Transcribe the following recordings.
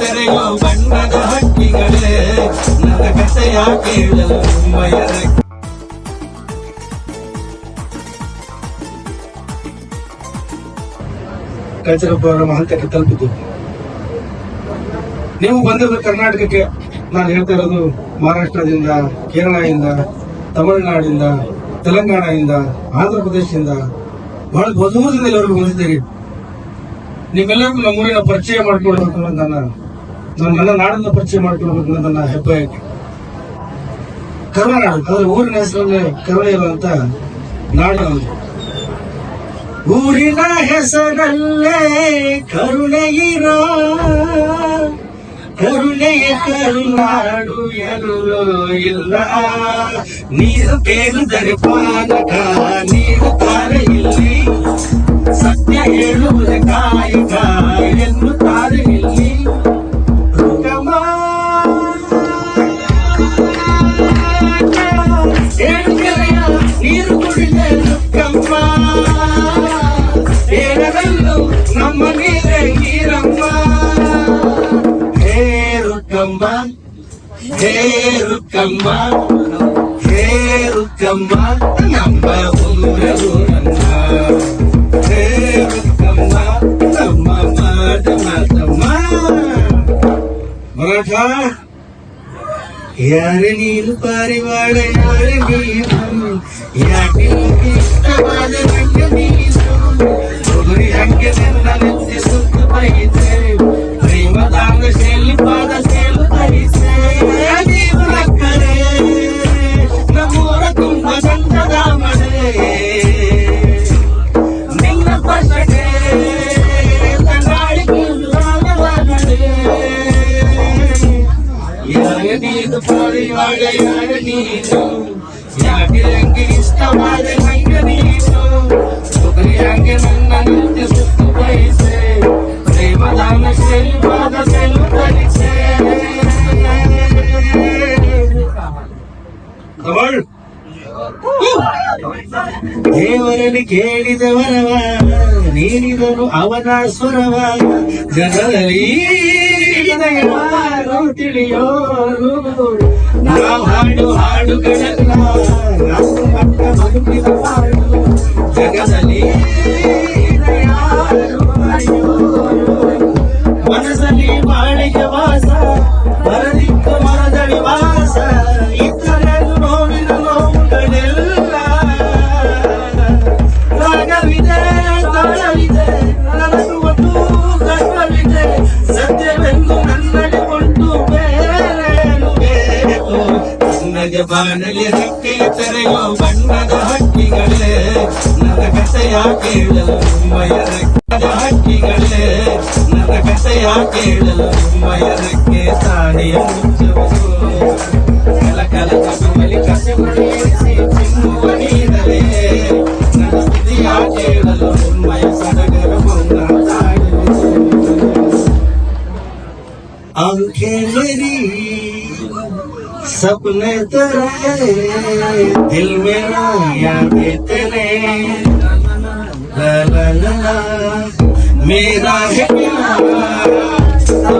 ತೆರೆಯೋ ಬಣ್ಣದ ಹಕ್ಕಿಗಳೇ. ನನ್ನ ಕಥೆಯ ಕೇಳಲು ನಿಮ್ಮಯ ರೆಕ್ಕೆ ಕಲ್ಚರಲ್ ಪ್ರೋಗ್ರಾಮ್ ಹಂತಕ್ಕೆ ತಲುಪಿದ್ದೀವಿ ನೀವು ಬಂದಿದ್ದು ಕರ್ನಾಟಕಕ್ಕೆ ನಾನು ಹೇಳ್ತಾ ಇರೋದು ಮಹಾರಾಷ್ಟ್ರದಿಂದ, ಕೇರಳದಿಂದ, ತಮಿಳುನಾಡಿಂದ, ತೆಲಂಗಾಣದಿಂದ ಆಂಧ್ರ ಪ್ರದೇಶದಿಂದ ಬಹಳ ಬಹುದೂರದಿಂದ ಎಲ್ಲರಿಗೂ ಬಂದಿದ್ದೀರಿ ನಿಮ್ಮೆಲ್ಲರಿಗೂ ನಮ್ಮೂರಿನ ಪರಿಚಯ ಮಾಡಿಕೊಡ್ಬೇಕು ಅಂತ ನನ್ನ ನಾನು ನನ್ನ ನಾಡನ್ನ ಪರಿಚಯ ಮಾಡಿಕೊಳ್ಬೇಕು ನನ್ನ ಹೆಬ್ಬಯಕ್ಕೆ ಕರುನಾಡು ಅಂದ್ರೆ ಊರಿನ ಹೆಸರಲ್ಲಿ ಕರುಣೆ ಇರುವಂತ ನಾಡು. ಊರಿನ ಹೆಸರಲ್ಲೇ ಕರುಣೆ ಇರೋ ಕರುಣೆಯ ಕರುನಾಡು ಎಲ್ಲೋ ಇಲ್ಲ. ನೀರು ಕೇಳಿದರೆ ಪಾನಕ ನೀರು ಕಾರ ಇಲ್ಲಿ. ಸತ್ಯ ಹೇಳುವುದೇ ಕಾಯಕ, ಎನ್ನುತ್ತಾರೆ ಮರಾಠ ಯಾರ ನೀನು ಪಾರಿವಾಳ ಯಾರ ನೀನು ಯಾಕೆ ನಿನಗೆ ಇಷ್ಟವಾದ ರಂಗ ನೀನು ಹುಡುಗಿ ಹಂಗೆ ನನ್ನ ನೆತ್ತಿ ಸುತ್ತು ಬೈತೆ ಪ್ರೇಮದಾನ ಶೈಲಿ ಪಾದ ಸೇಲು ದೇವರಲ್ಲಿ ಕೇಳಿದವರವ ನೀಡಿದನು ಅವನ ಜನರಲ್ಲಿ ಯಾರು ತಿಳಿಯೋರು. ನಾವು ಹಾಡು ಹಾಡುಗಳ ಜಗದಲ್ಲಿ ಮನಸ್ಸಲ್ಲಿ ಬಾಳಿಗೆ ವಾಸ ಬರದಿತ್ತು ಮರದಡಿ ವಾಸ ನನಗೆ ಬಾನಲಿ ರೆಕ್ಕೆ ತೆರೆಯೋ ಬಣ್ಣದ ಹಕ್ಕಿಗಳೇ ನನ್ನ ಕಥೆಯ ಕೇಳಲು ನಿಮ್ಮಯ ರೆಕ್ಕದ ಹಕ್ಕಿಗಳೇ ನನ್ನ ಕಥೆಯ ಕೇಳಲು ನಿಮ್ಮಯ ರೆಕ್ಕೆ ತಾಡಿಯ ಮುಚ್ಚುವುದು सपने तेरे दिल मेरा यादें तेरे। ला ला ला मेरा है प्यार।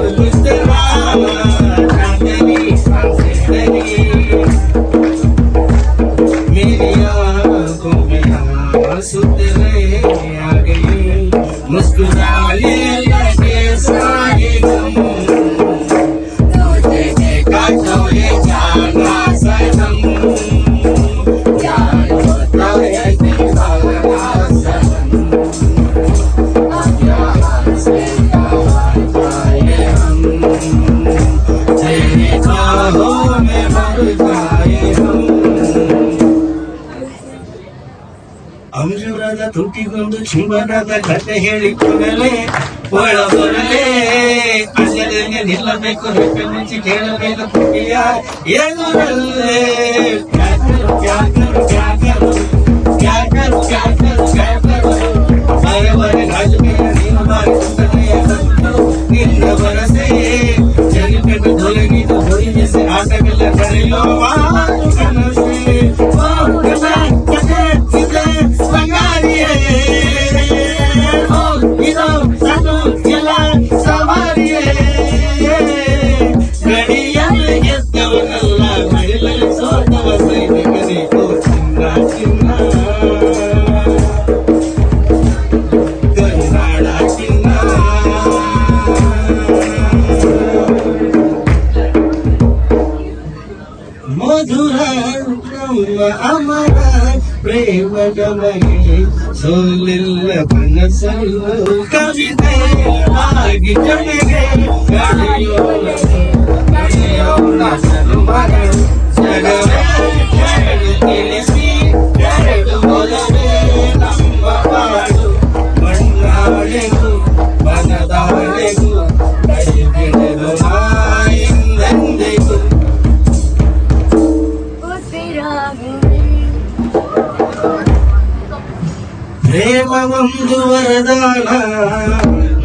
ತುಟಿಗೊಂದು ಕತೆ ಹೇಳಿ ಕೂಡಲೇ ಒಳ ಬರಲೇ. ನಿಲ್ಲಬೇಕು ರೆಕ್ಕೆ ಮುಂಚೆ ಕೇಳಬೇಕು ಕ್ಯಾಕರು சொல்லில்ல பண்ண சொல்லு கவிதை ஆகி சொல்லுகே கடையோட கடையோட சருமகன் ஜகவே ಪ್ರೇಮ ಒಂದು ವರದಾನ,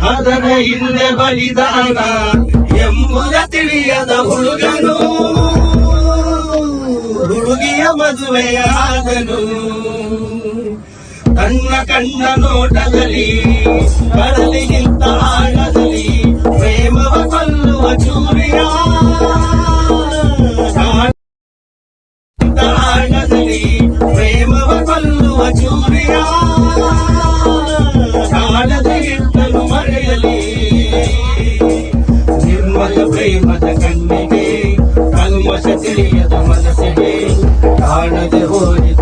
ಅದರ ಹಿಂದೆ ಬಲಿದಾನ ಎಂಬುದ ತಿಳಿಯದ ಹುಡುಗನು. ಹುಡುಗಿಯ ಮದುವೆಯಾದನು ತನ್ನ ಕಣ್ಣ ನೋಟದಲ್ಲಿ ಕಡಲಿಗಿಂತ ಆಳದಲ್ಲಿ ಪ್ರೇಮವ ಕೊಲ್ಲುವ ಚೂರಿಯ ಆಳದಲ್ಲಿ ಪ್ರೇಮವ ಕೊಲ್ಲುವ ಚೂರಿಯ ಕಾಲದ ಮರೆಯಲಿ. ನಿರ್ಮಲ ಪ್ರೇಮದ ಕಣ್ಣಿಗೆ ಕಲ್ಮಶ ತಿಳಿಯದ ಮನಸ್ಸಿಗೆ ಕಾಣದೆ ಹೋಯಿತು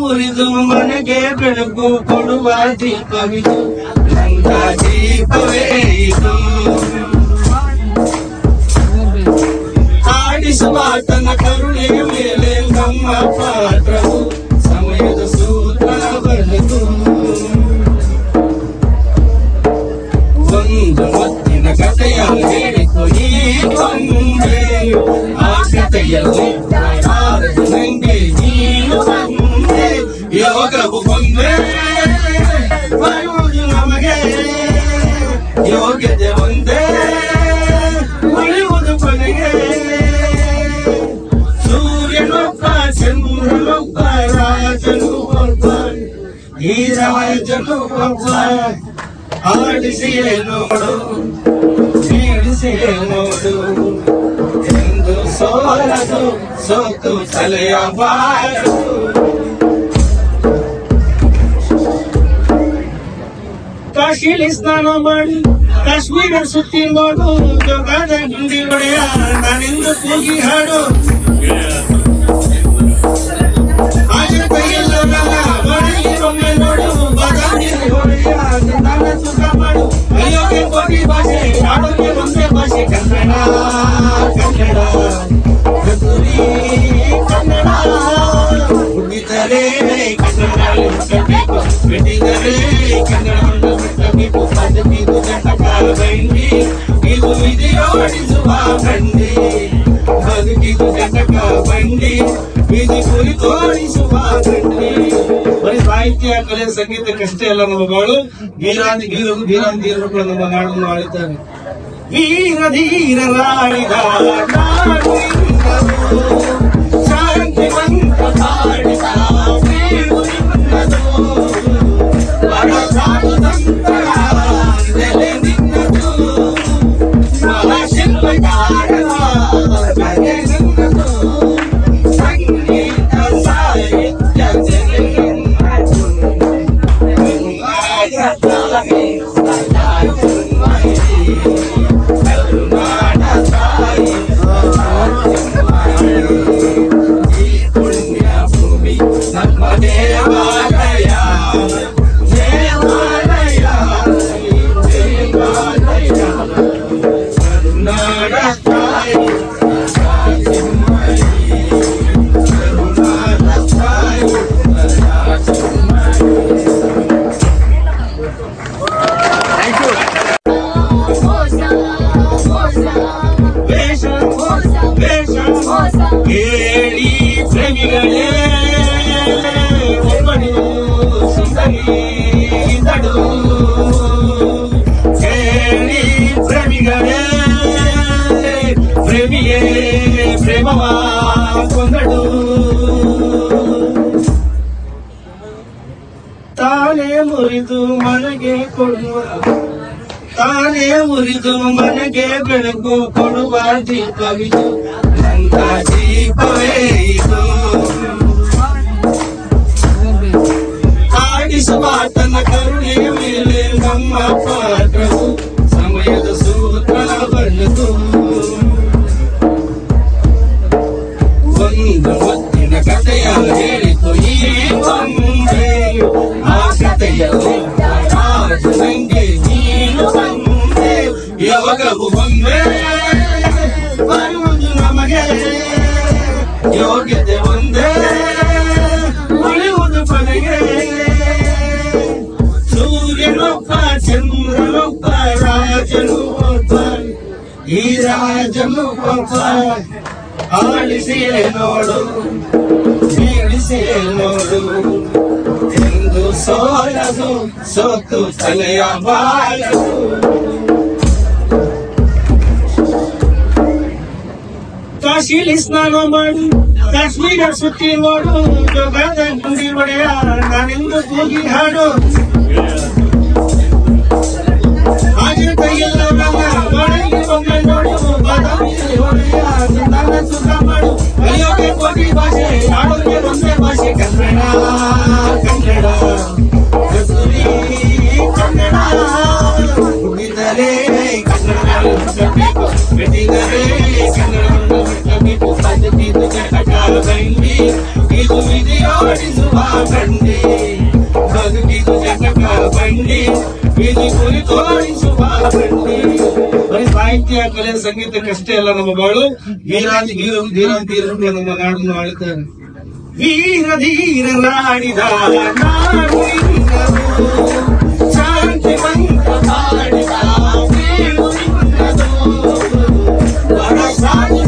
ಮುರಿದು ಮನೆಗೆ ಬೆಳಕು ಕೊಡುವ ದೀಪವಿದು ನನ್ನ ದೀಪವೇ ಇದು ಆಡಿಸುವ ತನ್ನ ಕರುಣೆಯ ಮೇಲೆ ನಮ್ಮ ಪಾತ್ರವು ಸಮಯದ ಸೂತ್ರ ಬರೆದು ಒಂದು ಮತ್ತಿನ ಕಥೆಯ ಹೇಳಿತು ಈ ಗೊಂಬೆ ಆ ಕಥೆಯಲ್ಲಿ ಈ ರಾಜನು ಒಬ್ಬ ಆಡಿಸಿಯೇ ನೋಡು ಬೀಳಿಸಿಯೇ ನೋಡು ಎಂದು ಸೋಲದು ಸೋತು ತಲೆಯ ಬಾರದು ಕಾಶಿಲಿ ಸ್ನಾನ ಮಾಡಿ ಕಾಶ್ಮೀರ ಸುತ್ತಿ ನೋಡು ಜೋಗಾದ ಹಿಂದಿ ಒಡೆಯ ನಾನಿಂದು ಕೂಗಿ ಹಾಡು ಆಗ ಕೈಯಲ್ಲ ಮನೆಗೆ ಒಮ್ಮೆ ನೋಡು ಬಾದಾಮಿ ಹೊಡೆಯ ನಿಧಾನ ಸುಖ ಮಾಡು ಅಯೋಗ್ಯ ಕೋಟಿ ಭಾಷೆ ಆಡೋಕೆ ಒಂದೇ ಭಾಷೆ ಕನ್ನಡ ಕನ್ನಡ ಕಸ್ತೂರಿ ಕನ್ನಡ ಹುಟ್ಟಿದರೆ ಕನ್ನಡ ಹುಟ್ಟಬೇಕು ಬಿಟ್ಟಿದರೆ ಕನ್ನಡವನ್ನು ಬಿಟ್ಟಬೇಕು ಪದ್ಧತಿದು ಜಟಕ ಬಂಡಿ ಇದು ವಿಧಿಯೋಡಿಸುವ ಬಂಡಿ ಬದುಕಿದು ಜಟಕ ಬಂಡಿ ವಿಧಿ ಕುರಿ ತೋರಿಸುವ ಬಂಡಿ ಬರೀ ಸಾಹಿತ್ಯ, ಕಲೆ ಸಂಗೀತಕ್ಕಷ್ಟೇ ಅಲ್ಲ ನಮ್ಮ ಬಾಳು ವೀರಾಂತಿ ವೀರರು ಗೀರರು ಕೂಡ ನಮ್ಮ ನಾಡನ್ನು ಆಳಿದ್ದಾರೆ ವೀರ ಧೀರರಾಡಿದ ತಾನೇ ಮುರಿದು ಮನೆಗೆ ಕೊಡುವ ತಾನೇ ಮುರಿದು ಮನೆಗೆ ಬೆಳಕು ಕೊಡುವ ದೀಪವಿದು ನನ್ನ ದೀಪವೇ ಇದು ಆಡಿಸುವ ತನ್ನ ಕರುಣೆಯ ಮೇಲೆ ನಮ್ಮ ಪಾತ್ರವು ಸಮಯದ ಸೂತ್ರ ಬಲ್ಲದು ಒಂದು ಮುತ್ತಿನ ಕಥೆಯ ಆಳಿಸಿಯೇ ನೋಡು ಬೀಳಿಸಿಯೇ ನೋಡು ಎಂದು ಸೋಲದು ಸೋತು ತಲೆಯ ಬಾಳದು ಕಾಶಿಲಿ ಸ್ನಾನ ಮಾಡು, ಕಾಶ್ಮೀರ ಸುತ್ತಿ ನೋಡು ಜೋಗದ ಗುಂಡಿ ಒಡೆಯ ನಾನೆಂದು ಕೂಗಿ ಹಾಡು. ಹಾಗೆ ಕೈಯೆಲ್ಲ ಕಲಿಯೋಕೆ ಕೋಟಿ ಭಾಷೆ ಆಡೋಕೆ ಒಂದೇ ಭಾಷೆ ಕನ್ನಡ ಕನ್ನಡ ಕಸ್ತೂರಿ ಕನ್ನಡ ಹುಟ್ಟಿದರೆ ಕನ್ನಡವನ್ನು ಹುಟ್ಟಬೇಕು ಬೆಟ್ಟಿದರೆ ಕನ್ನಡವನ್ನು ಹುಟ್ಟಬೇಕು ಬದುಕಿದು ಜಟಕ ಬಂಡಿ ಇದು ವಿಧಿಯೋಡಿಸುವ ಬಂಡಿ ಬದುಕಿದು ಜಟಕ ಬಂಡಿ ಇದು ಗುರಿ ತೋರಿಸುವ ಬಂಡಿ ಬರೀ ಸಾಹಿತ್ಯ, ಕಲೆ ಸಂಗೀತಕ್ಕಷ್ಟೇ ಅಲ್ಲ ನಮ್ಮ ಬಾಳು. ವೀರಾಂತಿ ವೀರ ವೀರಾಂತಿಯರು ನಮ್ಮ ನಾಡನ್ನು ಆಳುತ್ತಾರೆ. ವೀರ ನಾಡು ನಿನ್ನದು. ಮಂತ್ರ ಮಾಡಿದ ಸಾಧು